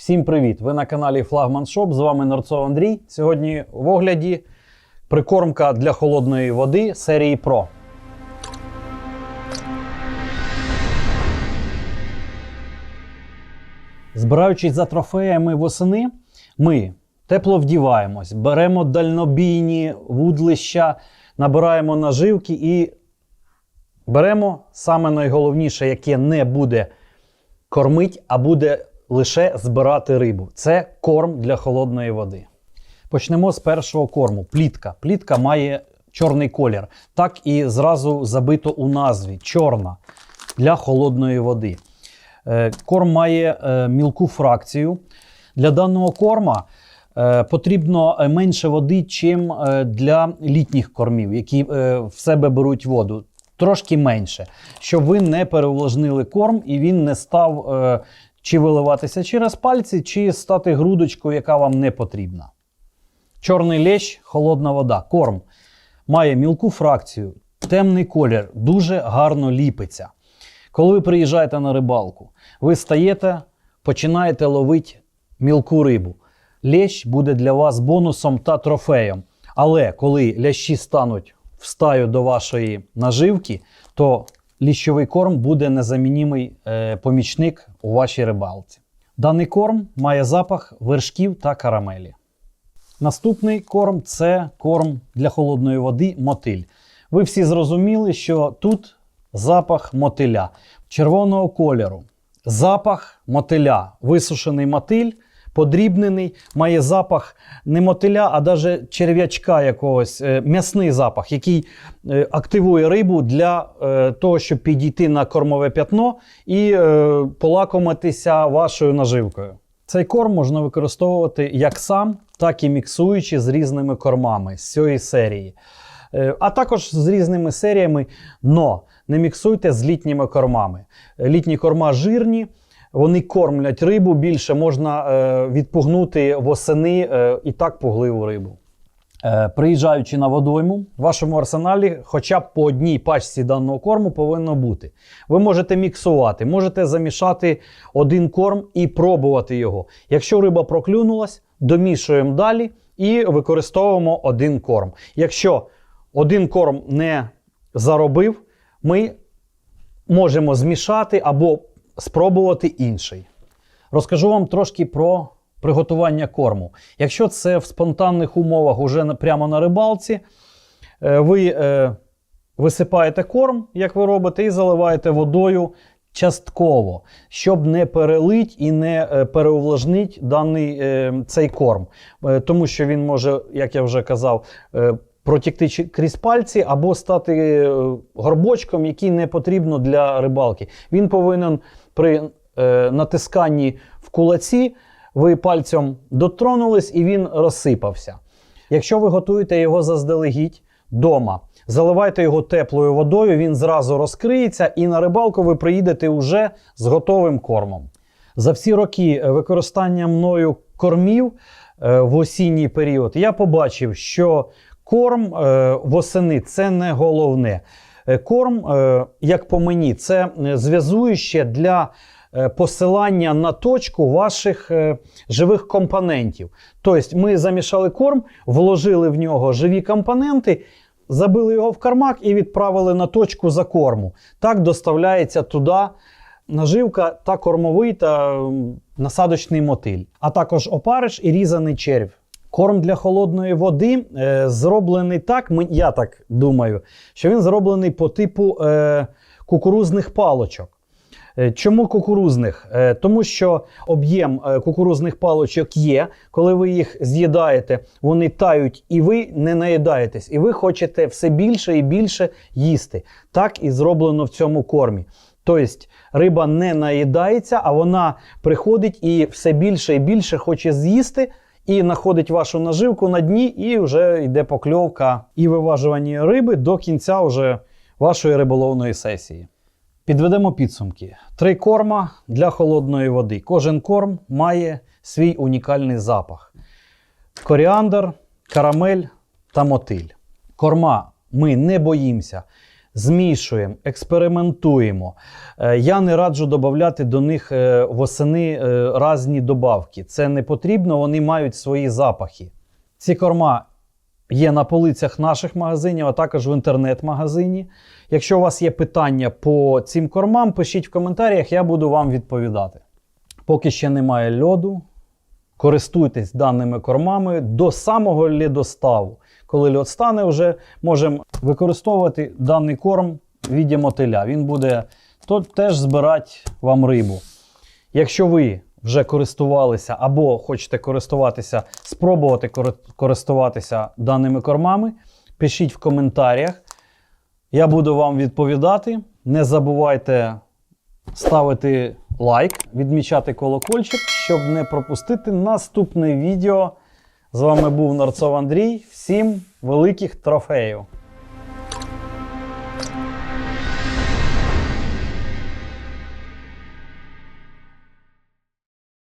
Всім привіт! Ви на каналі Флагман Шоп. З вами Норцов Андрій. Сьогодні в огляді прикормка для холодної води серії Pro. Збираючись за трофеями восени, ми тепло вдіваємось, беремо дальнобійні вудлища, набираємо наживки і беремо саме найголовніше, яке не буде кормить, а буде лише збирати рибу. Це корм для холодної води. Почнемо з першого корму. Плітка. Плітка має чорний колір. Так і зразу забито у назві чорна для холодної води. Е, Корм має е, мілку фракцію. Для даного корма е, потрібно менше води, е, для літніх кормів, які в себе беруть воду. Трошки менше, щоб ви не переувлажнили корм і він не став е, чи виливатися через пальці, чи стати грудочкою, яка вам не потрібна. Чорний лещ, холодна вода. Корм має мілку фракцію, темний колір, дуже гарно ліпиться. Коли ви приїжджаєте на рибалку, ви стаєте, починаєте ловити мілку рибу. Лещ буде для вас бонусом та трофеєм. Але коли лящі стануть в стаю до вашої наживки, то ліщовий корм буде незамінімий е, помічник у вашій рибалці. Даний корм має запах вершків та карамелі. Наступний корм це корм для холодної води мотиль. Ви всі зрозуміли, що тут запах мотиля червоного кольору. Запах мотиля, висушений мотиль, подрібнений, має запах не мотиля, а навіть черв'ячка якогось, е, м'ясний запах, який е, активує рибу для е, того, щоб підійти на кормове п'ятно і полакомитися вашою наживкою. Цей корм можна використовувати як сам, так і міксуючи з різними кормами з цієї серії. А також з різними серіями, но не міксуйте з літніми кормами. Літні корма жирні, вони кормлять рибу більше, можна е, відпугнути восени е, і так пугливу рибу. Е, Приїжджаючи на водойму, в вашому арсеналі хоча б по одній пачці даного корму повинно бути. Ви можете міксувати, можете замішати один корм і пробувати його. Якщо риба проклюнулась, домішуємо далі і використовуємо один корм. Якщо один корм не заробив, ми можемо змішати або спробувати інший. Розкажу вам трошки про приготування корму. Якщо це в спонтанних умовах уже прямо на рибалці, е, ви е, висипаєте корм, як ви робите, і заливаєте водою частково, щоб не перелить і не е, переувлажнить даний цей корм. Тому що він може, як я вже казав, протікти крізь пальці або стати е, горбочком, який не потрібно для рибалки. Він повинен при е, натисканні в кулаці, ви пальцем дотронулись і він розсипався. Якщо ви готуєте його заздалегідь вдома, заливайте його теплою водою, він зразу розкриється, і на рибалку ви приїдете вже з готовим кормом. За всі роки е, використання мною кормів в осінній період я побачив, що корм е, восени це не головне. Е, Корм, е, як по мені, це е, зв'язуюче для посилання на точку ваших живих компонентів. Тобто ми замішали корм, вложили в нього живі компоненти, забили його в кармак і відправили на точку за корму. Так доставляється туди наживка та кормовий та насадочний мотиль, а також опариш і різаний червь. Корм для холодної води е, зроблений так, я так думаю, що він зроблений по типу е, кукурузних палочок. Е, Чому кукурузних? Е, Тому що об'єм е, кукурузних палочок є. Коли ви їх з'їдаєте, вони тають, і ви не наїдаєтесь, і ви хочете все більше і більше їсти. Так і зроблено в цьому кормі. Тобто риба не наїдається, а вона приходить і все більше і більше хоче з'їсти. І знаходить вашу наживку на дні, і вже йде покльовка і виважування риби до кінця вже вашої риболовної сесії. Підведемо підсумки. Три корма для холодної води. Кожен корм має свій унікальний запах: коріандр, карамель та мотиль. Корма ми не боїмося змішуємо, експериментуємо. Е, Я не раджу додати до них е, восени е, різні добавки. Це не потрібно, вони мають свої запахи. Ці корма є на полицях наших магазинів, а також в інтернет-магазині. Якщо у вас є питання по цим кормам, пишіть в коментарях, я буду вам відповідати. Поки ще немає льоду, користуйтесь даними кормами до самого льодоставу. Коли льод стане, вже можемо використовувати даний корм в віді мотиля. Він буде то теж збирати вам рибу. Якщо ви вже користувалися або хочете користуватися, спробувати користуватися даними кормами, пишіть в коментарях. Я буду вам відповідати. Не забувайте ставити лайк, відмічати колокольчик, щоб не пропустити наступне відео. З вами був Нарцов Андрій. Всім великих трофеїв!